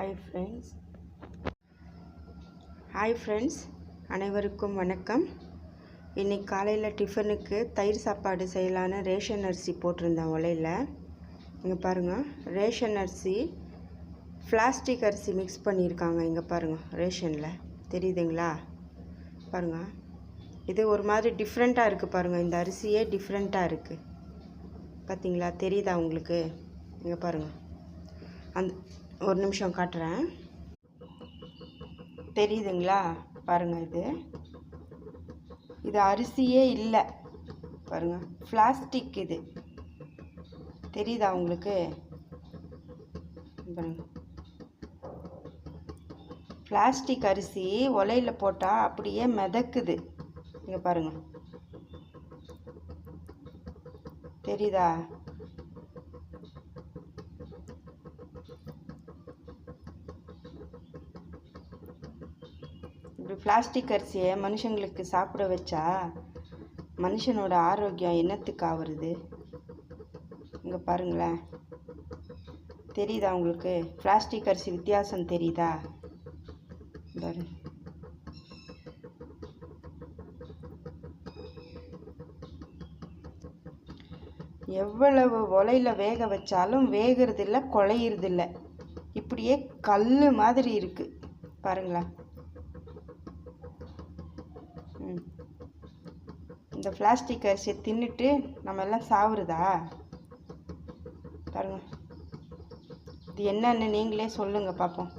Hi friends hi friends அனைவருக்கும் வணக்கம். இன்னைக்கு காலையில் டிஃபனுக்கு தயிர் சாப்பாடு செய்யலான்னு ரேஷன் அரிசி போட்டிருந்தேன் உலையில். இங்கே பாருங்கள் ரேஷன் அரிசி பிளாஸ்டிக் அரிசி மிக்ஸ் பண்ணியிருக்காங்க. இங்கே பாருங்கள் ரேஷனில். தெரியுதுங்களா? பாருங்கள் இது ஒரு மாதிரி டிஃப்ரெண்ட்டாக இருக்குது பாருங்கள் இந்த அரிசியே டிஃப்ரெண்ட்டாக இருக்குது பார்த்தீங்களா தெரியுதா உங்களுக்கு? இங்கே பாருங்கள் அந்த ஒரு நிமிஷம் காட்டுறேன். தெரியுதுங்களா? பாருங்கள் இது. இது அரிசியே இல்லை. பாருங்கள் பிளாஸ்டிக் இது. தெரியுதா உங்களுக்கு? பாருங்கள் பிளாஸ்டிக் அரிசி ஒலையில் போட்டால் அப்படியே மிதக்குது. இங்கே பாருங்கள் தெரியுதா? பிளாஸ்டிக் அரிசியை மனுஷங்களுக்கு சாப்பிட வச்சா மனுஷனோட ஆரோக்கியம் என்னத்துக்கு ஆகுறது இங்கே பாருங்களேன். தெரியுதா உங்களுக்கு? பிளாஸ்டிக் அரிசி வித்தியாசம் தெரியுதா? பாரு. எவ்வளவு உலையில் வேக வச்சாலும் வேகிறதில்ல குழையிறதில்ல. இப்படியே கல் மாதிரி இருக்குது பாருங்களேன். இந்த பிளாஸ்டிக் அரிசியை தின்னுட்டு நம்ம எல்லாம் சாவுறதா? பாருங்க. இது என்னன்னு நீங்களே சொல்லுங்க பார்ப்போம்